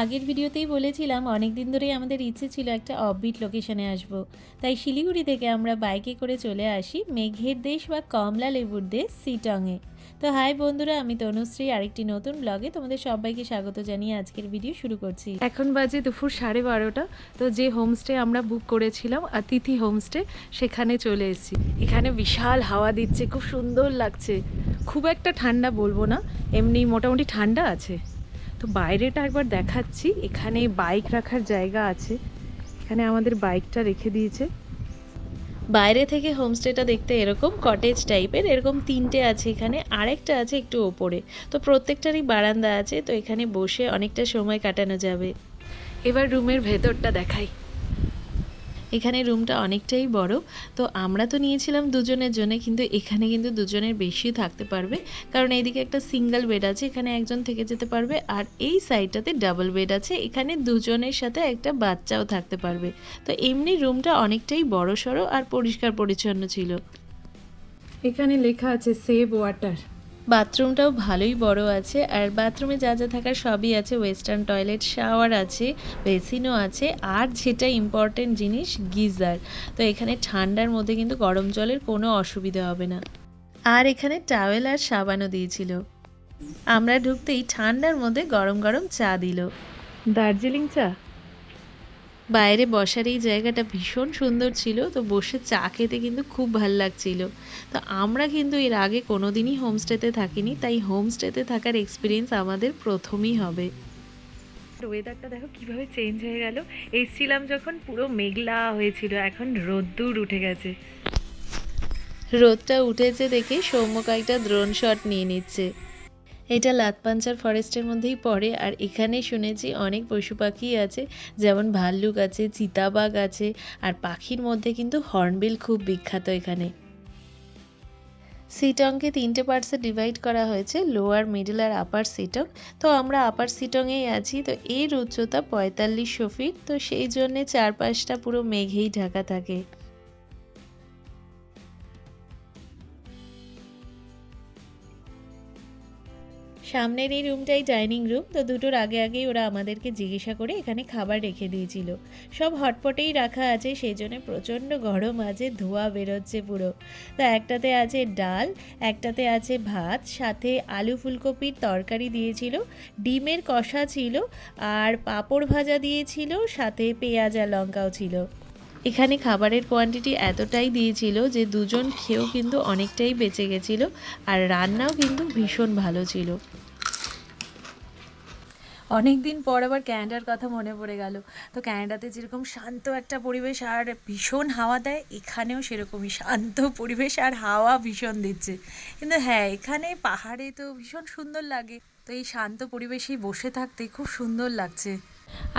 আগের ভিডিওতেই বলেছিলাম অনেক দিন ধরেই আমাদের ইচ্ছে ছিল একটা অফবিট লোকেশনে আসব। তাই শিলিগুড়ি থেকে আমরা বাইকে করে চলে আসি মেঘের দেশ বা কমলা লেবুর দেশ সিটংয়ে তো হাই বন্ধুরা, আমি তনুশ্রী, আরেকটি নতুন ব্লগে তোমাদের সবাইকে স্বাগত জানিয়ে আজকের ভিডিও শুরু করছি। এখন বাজে দুপুর সাড়ে বারোটা, তো যে হোমস্টে আমরা বুক করেছিলাম অতিথি হোমস্টে সেখানে চলে এসেছি। এখানে বিশাল হাওয়া দিচ্ছে, খুব সুন্দর লাগছে। খুব একটা ঠান্ডা বলব না, এমনি মোটামুটি ঠান্ডা আছে। তো বাইরেটা একবার দেখাচ্ছি। এখানে বাইক রাখার জায়গা আছে। এখানে আমাদের বাইকটা রেখে দিয়েছে। বাইরে থেকে হোমস্টেটা দেখতে এরকম কটেজ টাইপের এরকম তিনটে আছে এখানে, আরেকটা আছে একটু ওপরে। তো প্রত্যেকটারই বারান্দা আছে, তো এখানে বসে অনেকটা সময় কাটানো যাবে। এবার রুমের ভেতরটা দেখাই। এখানে রুমটা অনেকটাই বড়। তো আমরা তো নিয়েছিলাম দুজনের জন্য, কিন্তু এখানে কিন্তু দুজনের বেশি থাকতে পারবে। কারণ এইদিকে একটা সিঙ্গেল বেড আছে, এখানে একজন থেকে যেতে পারবে। আর এই সাইডটাতে ডাবল বেড আছে, এখানে দুজনের সাথে একটা বাচ্চাও থাকতে পারবে। তো এমনি রুমটা অনেকটাই বড় সড়ো আর পরিষ্কার পরিচ্ছন্ন ছিল। এখানে লেখা আছে সেভ ওয়াটার বাথরুমটাও ভালোই বড় আছে, আর বাথরুমে যা যা থাকার সবই আছে ওয়েস্টার্ন টয়লেট শাওয়ার আছে বেসিনও আছে, আর যেটা ইম্পর্টেন্ট জিনিস, গিজার। তো এখানে ঠান্ডার মধ্যে কিন্তু গরম জলের কোনো অসুবিধা হবে না। আর এখানে টাওয়েল আর সাবানও দিয়েছিল। আমরা ঢুকতেই ঠান্ডার মধ্যে গরম গরম চা দিল। দার্জিলিং চা? বাইরে বসার এই জায়গাটা ভীষণ সুন্দর ছিল তো বসে চা খেতে কিন্তু খুব ভালো লাগছিল। তো আমরা কিন্তু এর আগে কোনো দিনই হোমস্টেতে থাকিনি তাই হোমস্টেতে থাকার এক্সপিরিয়েন্স আমাদের প্রথমই হবে। ওয়েদারটা দেখো কীভাবে চেঞ্জ হয়ে গেল। এসছিলাম যখন পুরো মেঘলা হয়েছিল এখন রোদ্দুর উঠে গেছে। রোদটা উঠেছে দেখে সৌম্য কয়েকটা দ্রোন শট নিয়ে নিচ্ছে। এটা লাতপাঞ্চার ফরেস্টের মধ্যেই পড়ে, আর এখানে শুনেছি অনেক পশু পাখি আছে, যেমন ভাল্লুক আছে, চিতাবাঘ আছে, আর পাখির মধ্যে কিন্তু হর্নবিল খুব বিখ্যাত এখানে। সিটংকে তিনটে পার্টসে ডিভাইড করা হয়েছে, লোয়ার, মিডল আর আপার সিটং। তো আমরা আপার সিটংয়েই আছি, তো এর উচ্চতা পঁয়তাল্লিশশো ফিট, তো সেই জন্যে চারপাশটা পুরো মেঘেই ঢাকা থাকে। সামনের এই রুমটাই ডাইনিং রুম তো দুটোর আগে আগেই ওরা আমাদেরকে জিজ্ঞাসা করে এখানে খাবার রেখে দিয়েছিল। সব হটপটেই রাখা আছে সেই জন্য প্রচণ্ড গরম আছে, ধোয়া বেরোচ্ছে পুরো। তো একটাতে আছে ডাল, একটাতে আছে ভাত, সাথে আলু ফুলকপির তরকারি দিয়েছিল, ডিমের কষা ছিল, আর পাঁপড় ভাজা দিয়েছিল, সাথে পেঁয়াজ আর লঙ্কাও ছিল। এখানে খাবারের কোয়ান্টিটি এতটাই দিয়েছিল যে দুজন খেয়েও কিন্তু অনেকটাই বেঁচে গেছিল আর রান্নাও কিন্তু ভীষণ ভালো ছিল। অনেক দিন পর আবার ক্যানাডার কথা মনে পড়ে গেল। তো ক্যানাডাতে যেরকম শান্ত একটা পরিবেশ আর ভীষণ হাওয়া দেয়, এখানেও সেরকমই শান্ত পরিবেশ আর হাওয়া ভীষণ দিচ্ছে। কিন্তু হ্যাঁ এখানে পাহাড়ে তো ভীষণ সুন্দর লাগে। তো এই শান্ত পরিবেশেই বসে থাকতে খুব সুন্দর লাগছে।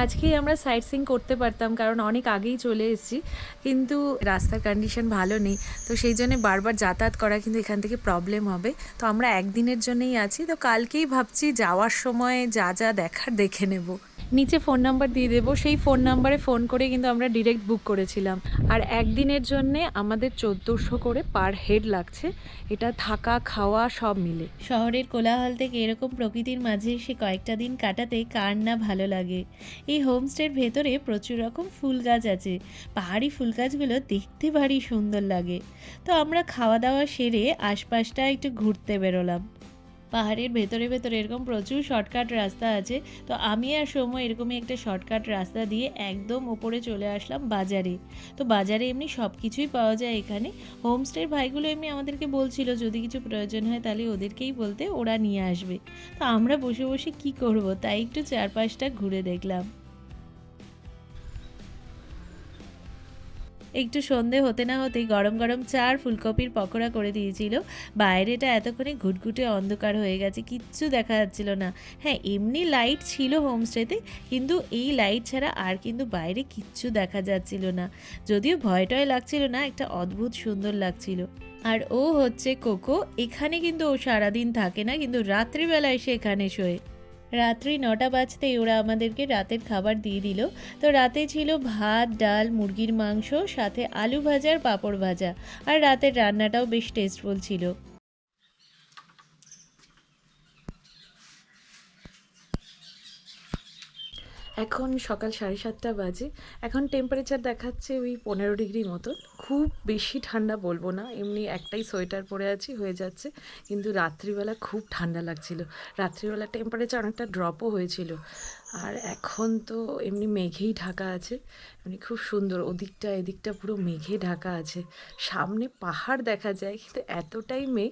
আজকেই আমরা সাইট সিং করতে পারতাম, কারণ অনেক আগেই চলে এসেছি। কিন্তু রাস্তার কন্ডিশন ভালো নেই, তো সেই জন্য বারবার যাতায়াত করা কিন্তু এখান থেকে প্রবলেম হবে। তো আমরা একদিনের জন্যই আছি, তো কালকেই ভাবছি যাওয়ার সময় যা যা দেখার দেখে নেব। নিচে ফোন নাম্বার দিয়ে দেবো, সেই ফোন নাম্বারে ফোন করে কিন্তু আমরা ডিরেক্ট বুক করেছিলাম। আর একদিনের জন্যে আমাদের চোদ্দোশো করে পার হেড লাগছে, এটা থাকা, খাওয়া সব মিলে। শহরের কোলাহল থেকে এরকম প্রকৃতির মাঝে এসে কয়েকটা দিন কাটাতে কার না ভালো লাগে? এই হোমস্টের ভেতরে প্রচুর রকম ফুল গাছ আছে। পাহাড়ি ফুল গাছগুলো দেখতে ভারী সুন্দর লাগে। তো আমরা খাওয়া দাওয়া সেরে আশপাশটা একটু ঘুরতে বেরোলাম। পাহাড়ের ভেতরে ভেতরে এরকম প্রচুর শর্টকাট রাস্তা আছে। তো আমি আর সময় এরকমই একটা শর্টকাট রাস্তা দিয়ে একদম ওপরে চলে আসলাম বাজারে। তো বাজারে এমনি সব কিছুই পাওয়া যায় এখানে। হোমস্টের ভাইগুলো এমনি আমাদেরকে বলছিল, যদি কিছু প্রয়োজন হয় তাহলে ওদেরকেই বলতে ওরা নিয়ে আসবে। তো আমরা বসে বসে কি করব? তাই একটু চারপাশটা ঘুরে দেখলাম। একটু সন্ধে হতে না হতেই গরম গরম চার ফুলকপির পকোড়া করে দিয়েছিল। বাইরেটা এতক্ষণে ঘুটঘুটে অন্ধকার হয়ে গেছে, কিচ্ছু দেখা যাচ্ছিল না। হ্যাঁ এমনি লাইট ছিল হোমস্টেতে, কিন্তু এই লাইট ছাড়া আর কিন্তু বাইরে কিচ্ছু দেখা যাচ্ছিল না। যদিও ভয় টয় লাগছিল না, একটা অদ্ভুত সুন্দর লাগছিল। আর ও হচ্ছে কোকো, এখানে কিন্তু ও সারাদিন থাকে না, কিন্তু রাত্রিবেলায় সে এখানে শোয়। রাত্রি নটা বাজতেই ওরা আমাদেরকে রাতের খাবার দিয়ে দিল। তো রাতে ছিল ভাত, ডাল, মুরগির মাংস, সাথে আলু ভাজা আর পাঁপড় ভাজা। আর রাতের রান্নাটাও বেশ টেস্টফুল ছিল। এখন সকাল সাড়ে সাতটা বাজে। এখন টেম্পারেচার দেখাচ্ছে ওই পনেরো ডিগ্রি মতন। খুব বেশি ঠান্ডা বলব না, এমনি একটাই সোয়েটার পরে আছি, হয়ে যাচ্ছে। কিন্তু রাত্রিবেলা খুব ঠান্ডা লাগছিল। রাত্রিবেলা টেম্পারেচার অনেকটা ড্রপও হয়েছিল। আর এখন তো এমনি মেঘেই ঢাকা আছে। এমনি খুব সুন্দর, ওদিকটা এদিকটা পুরো মেঘে ঢাকা আছে। সামনে পাহাড় দেখা যায়, কিন্তু এতটাই মেঘ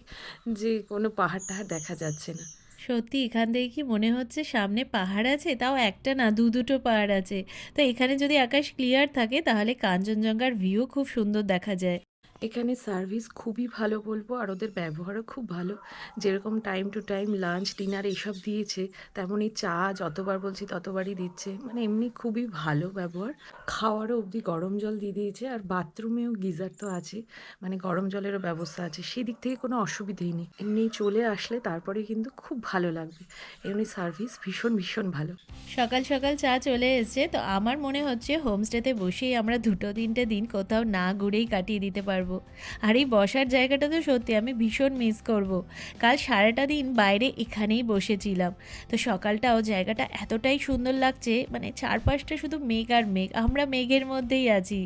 যে কোনো পাহাড় টাহাড় দেখা যাচ্ছে না। সত্যি এখান থেকে কি মনে হচ্ছে সামনে পাহাড় আছে? তাও একটা না, দু দুটো পাহাড় আছে। তো এখানে যদি আকাশ ক্লিয়ার থাকে, তাহলে কাঞ্চনজঙ্ঘার ভিউ খুব সুন্দর দেখা যায়। এখানে সার্ভিস খুবই ভালো বলব, আর ওদের ব্যবহারও খুব ভালো। যেরকম time to time lunch dinner এসব দিয়েছে, তেমনই চা যতবার বলছি ততবারই দিচ্ছে। মানে এমনি খুবই ভালো ব্যবহার। খাওয়ারও অবধি গরম জল দিয়ে দিয়েছে, আর বাথরুমেও গিজার তো আছে। মানে গরম জলেরও ব্যবস্থা আছে। সেই দিক থেকে কোনো অসুবিধেই নেই। এমনি চলে আসলে তারপরে কিন্তু খুব ভালো লাগবে। এমনি সার্ভিস ভীষণ ভীষণ ভালো। সকাল সকাল চা চলে এসছে। তো আমার মনে হচ্ছে হোমস্টেতে বসেই আমরা দুটো তিনটে দিন কোথাও না ঘুরেই কাটিয়ে দিতে পারব। আর এই বসার জায়গাটা তো সত্যি আমি ভীষণ মিস করব। কাল সারাটা দিন বাইরে এখানেই বসেছিলাম। তো সকালটাও জায়গাটা এতটাই সুন্দর লাগছে মানে চারপাশটা শুধু মেঘ আর মেঘ। আমরা মেঘের মধ্যেই আছি।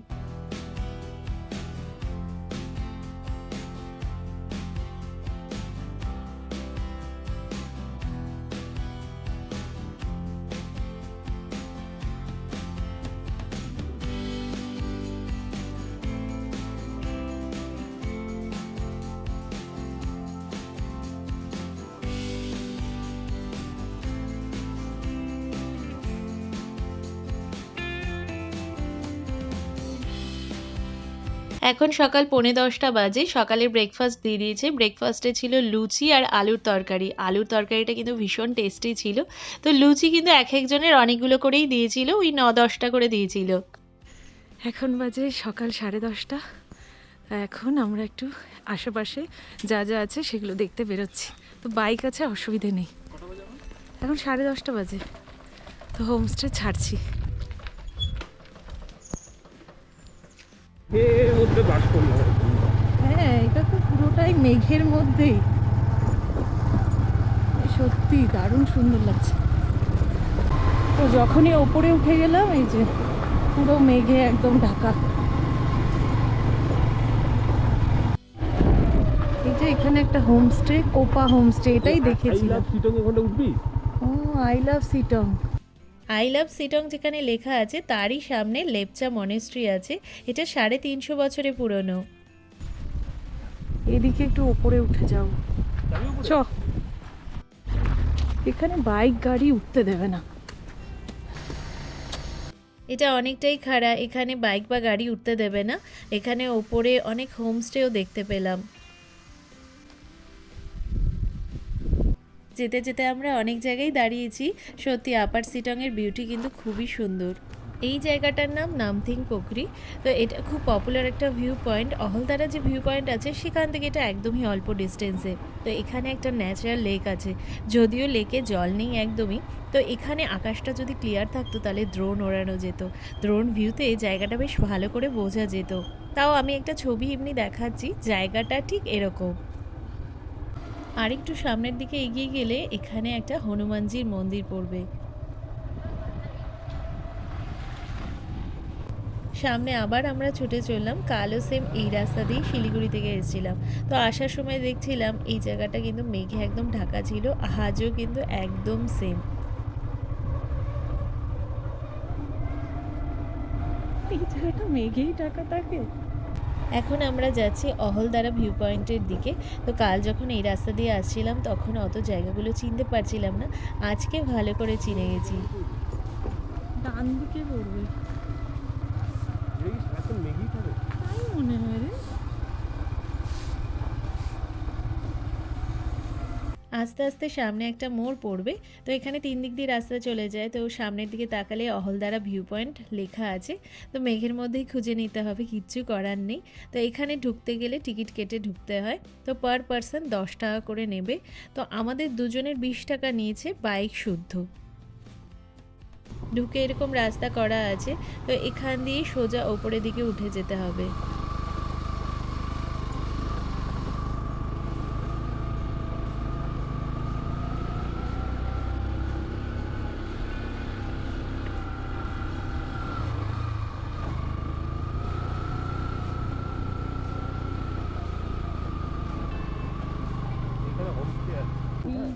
এখন সকাল পৌনে দশটা বাজে, সকালে ব্রেকফাস্ট দিয়ে দিয়েছে। ব্রেকফাস্টে ছিল লুচি আর আলুর তরকারি। আলুর তরকারিটা কিন্তু ভীষণ টেস্টি ছিল। তো লুচি কিন্তু এক একজনের অনেকগুলো করেই দিয়েছিল, ওই ন দশটা করে দিয়েছিল। এখন বাজে সকাল সাড়ে দশটা। এখন আমরা একটু আশেপাশে যা যা আছে সেগুলো দেখতে বেরোচ্ছি। তো বাইক আছে, অসুবিধে নেই। এখন সাড়ে দশটা বাজে। তো হোমস্টে ছাড়ছি। এর মধ্যে বাস করলাম হ্যাঁ এটা তো পুরোটাই মেঘের মধ্যেই। সত্যি দারুণ সুন্দর লাগছে। তো যখনই ওপরে উঠে গেলাম এই যে পুরো মেঘে একদম ঢাকা। এই যে এখানে একটা হোমস্টে কোপা হোমস্টে এটাই দেখেছিলাম। সিটং ওখানে উঠবি? ও I love Sittong. I love Sittong যেখানে লেখা আছে তারই সামনে লেপচা মনেস্ট্রি আছে। এটা সাড়ে তিনশো বছরে পুরনো। এদিকে একটু ওপরে উঠে যাও। চ। এখানে বাইক গাড়ি উঠতে দেবে না। এটা অনেকটাই খাড়া। এখানে বাইক বা গাড়ি উঠতে দেবে না। এখানে ওপরে অনেক হোমস্টেও দেখতে পেলাম। যেতে যেতে আমরা অনেক জায়গায় দাঁড়িয়েছি। সত্যি, আপার সিটংয়ের বিউটি কিন্তু খুবই সুন্দর। এই জায়গাটার নাম নামথিং পুকুরি তো এটা খুব পপুলার একটা ভিউ পয়েন্ট অহলদারা যে ভিউ পয়েন্ট আছে, সেখান থেকে এটা একদমই অল্প ডিস্টেন্সে তো এখানে একটা ন্যাচারাল লেক আছে। যদিও লেকে জল নেই একদমই। তো এখানে আকাশটা যদি ক্লিয়ার থাকতো, তাহলে দ্রোণ ওড়ানো যেত। দ্রোণ ভিউতে জায়গাটা বেশ ভালো করে বোঝা যেত। তাও আমি একটা ছবি এমনি দেখাচ্ছি। জায়গাটা ঠিক এরকম। আরেকটু সামনের দিকে এগিয়ে গেলে এখানে একটা হনুমানজির মন্দির পড়বে। সামনে আবার আমরা ছুটে চললাম কালো সেম এই রাস্তা দিয়ে শিলিগুড়ি থেকে এসেছিলাম। তো আসার সময় দেখছিলাম এই জায়গাটা কিন্তু মেঘে একদম ঢাকা ছিল, আজও কিন্তু একদম সেম এই জায়গাটা মেঘেই ঢাকা থাকে? এখন আমরা যাচ্ছি অহলদারা ভিউ পয়েন্টের দিকে। তো কাল যখন এই রাস্তা দিয়ে আসছিলাম তখন অত জায়গাগুলো চিনতে পারছিলাম না। আজকে ভালো করে চিনে গেছি। ডান দিকে পড়বে মনে হয় রে। আস্তে আস্তে সামনে একটা মোড় পড়বে। তো এখানে তিন দিক দিয়ে রাস্তা চলে যায়। তো সামনের দিকে তাকালে অহলদারা ভিউ পয়েন্ট লেখা আছে। তো মেঘের মধ্যেই খুঁজে নিতে হবে, কিচ্ছু করার নেই। তো এখানে ঢুকতে গেলে টিকিট কেটে ঢুকতে হয়। তো পার পারসন দশ টাকা করে নেবে। তো আমাদের দুজনের বিশ টাকা নিয়েছে বাইক শুদ্ধ। ঢুকে এরকম রাস্তা করা আছে। তো এখান দিয়েই সোজা ওপরের দিকে উঠে যেতে হবে।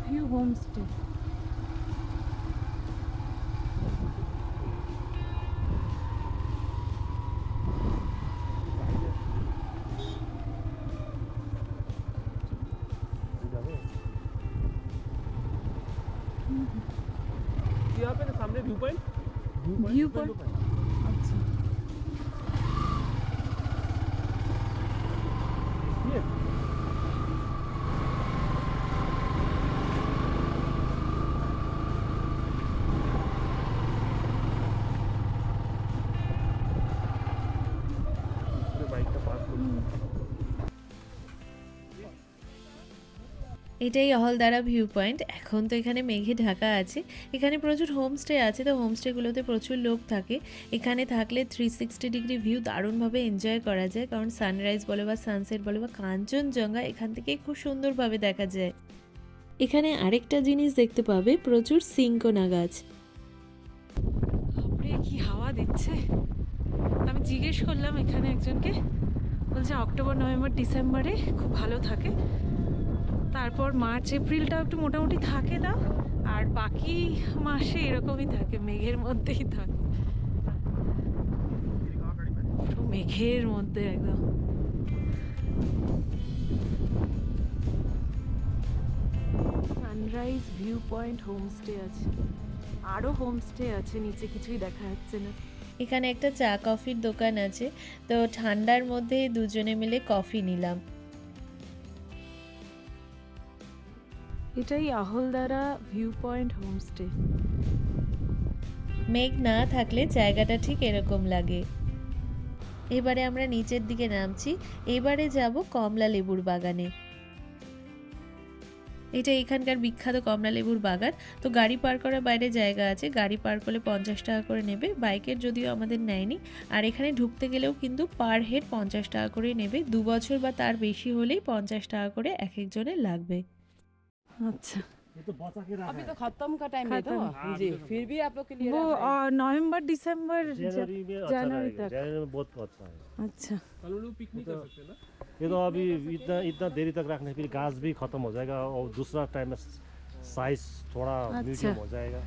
व्यू होम स्टे यहाँ पे सामने व्यू पॉइंट व्यू पॉइंट এটাই অহলদারা ভিউ পয়েন্ট এখন তো এখানে মেঘে ঢাকা আছে। এখানে প্রচুর হোমস্টে আছে, তো হোমস্টেগুলোতে প্রচুর লোক থাকে। এখানে থাকলে থ্রি সিক্সটি ডিগ্রি ভিউ দারুণভাবে এনজয় করা যায়। কারণ সানরাইজ বলো বা সানসেট বলো বা কাঞ্চনজঙ্ঘা, এখান থেকে খুব সুন্দরভাবে দেখা যায়। এখানে আরেকটা জিনিস দেখতে পাবে, প্রচুর সিঙ্কোনা গাছ। কি হাওয়া দিচ্ছে। আমি জিজ্ঞেস করলাম এখানে একজনকে, বলছে অক্টোবর, নভেম্বর, ডিসেম্বরে খুব ভালো থাকে। তারপর মার্চ, এপ্রিলটাও একটু মোটামুটি থাকে না। আর বাকি মাসে এরকমই থাকে, মেঘের মধ্যেই থাকে। মেঘের মধ্যে একদম। সানরাইজ ভিউ পয়েন্ট হোমস্টে আছে। আরও হোমস্টে আছে, নিচে কিছুই দেখা যাচ্ছে না। এখানে একটা চা, কফির দোকান আছে। তো ঠান্ডার মধ্যে দুজনে মিলে কফি নিলাম। এটাই আহলদারা ভিউ পয়েন্ট হোমস্টে মেঘ না থাকলে জায়গাটা ঠিক এরকম লাগে। এবারে আমরা নিচের দিকে নামছি, এবারে যাব কমলা লেবুর বাগানে। এটা এখানকার বিখ্যাত কমলা লেবুর বাগান। তো গাড়ি পার করার বাইরে জায়গা আছে, গাড়ি পার করলে পঞ্চাশ টাকা করে নেবে। বাইকের যদিও আমাদের নেয়নি, আর এখানে ঢুকতে গেলেও কিন্তু পার হেড পঞ্চাশ টাকা করে নেবে। দু বছর বা তার বেশি হলেই পঞ্চাশ টাকা করে এক একজনের লাগবে। अच्छा अभी तो के लिए वो नवंबर दिसंबर जनवरी तक जनवरी में बहुत अच्छा है अच्छा पिकनिक ये तो अभी इतना इतना देरी तक रखने भी खत्म हो जाएगा और दूसरा टाइम में साइज थोड़ा मीडियम हो जाएगा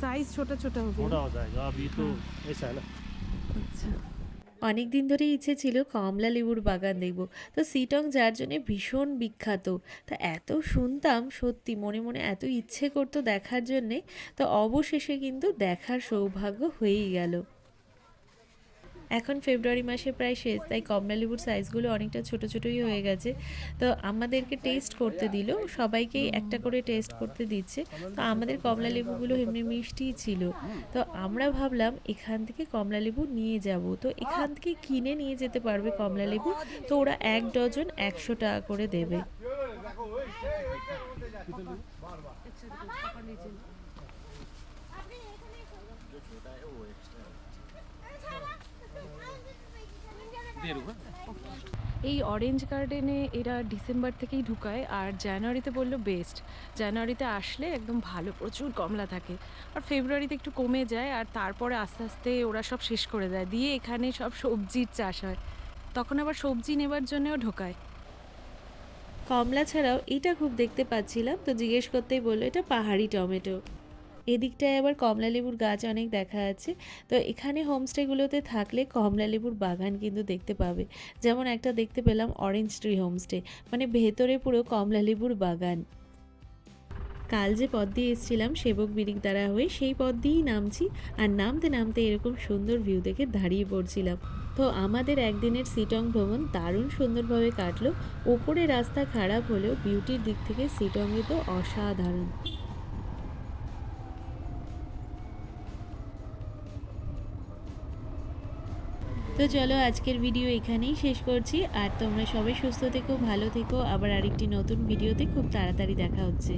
साइज छोटा छोटा हो छोटा हो जाएगा अभी तो ऐसा है ना अच्छा অনেক দিন ধরেই ইচ্ছে ছিল কমলা লেবুর বাগান দেখব। তো সিটং যার জন্যে ভীষণ বিখ্যাত। তা এত শুনতাম, সত্যি মনে মনে এত ইচ্ছে করতো দেখার জন্যে, তো অবশেষে কিন্তু দেখার সৌভাগ্য হয়েই গেল। এখন ফেব্রুয়ারি মাসে প্রায় শেষ তাই কমলা লেবুর সাইজগুলো অনেকটা ছোট ছোটই হয়ে গেছে তো আমাদেরকে টেস্ট করতে দিল সবাইকেই একটা করে টেস্ট করতে দিচ্ছে তো আমাদের কমলা লেবুগুলো এমনি মিষ্টিই ছিল তো আমরা ভাবলাম এখান থেকে কমলা লেবু নিয়ে যাব তো এখান থেকে কিনে নিয়ে যেতে পারবে কমলা লেবু তো ওরা এক ডজন একশো টাকা করে দেবে এই অরেঞ্জ গার্ডেনে এরা ডিসেম্বর থেকেই ঢুকায় আর জানুয়ারিতে বলল বেস্ট জানুয়ারিতে আসলে একদম ভালো প্রচুর কমলা থাকে। আর ফেব্রুয়ারিতে একটু কমে যায় আর তারপরে আস্তে আস্তে ওরা সব শেষ করে দেয়। দিয়ে এখানে সব সবজির চাষ হয়। তখন আবার সবজি নেবার জন্যও ঢোকায়। কমলা ছাড়াও এটা খুব দেখতে পাচ্ছিলাম তো জিজ্ঞেস করতেই বলল এটা পাহাড়ি টমেটো। এদিকটায় আবার কমলালেবুর গাছ অনেক দেখা আছে। তো এখানে হোমস্টেগুলোতে থাকলে কমলালেবুর বাগান কিন্তু দেখতে পাবে। যেমন একটা দেখতে পেলাম অরেঞ্জ ট্রি হোমস্টে মানে ভেতরে পুরো কমলালেবুর বাগান। কাল যে পথ দিয়ে এসেছিলাম সেবক বিরিক দ্বারা হয়ে সেই পথ দিয়েই নামছি আর নামতে নামতে এরকম সুন্দর ভিউ দেখে দাঁড়িয়ে পড়ছিলাম। তো আমাদের একদিনের সিটং ভ্রমণ দারুণ সুন্দরভাবে কাটলো। ওপরে রাস্তা খারাপ হলেও বিউটির দিক থেকে সিটংয়ে তো অসাধারণ। তো চলো আজকের ভিডিও এখানেই শেষ করছি। আর তোমরা সবাই সুস্থ থেকো, ভালো থেকো। আবার আরেকটি নতুন ভিডিওতে খুব তাড়াতাড়ি দেখা হচ্ছে।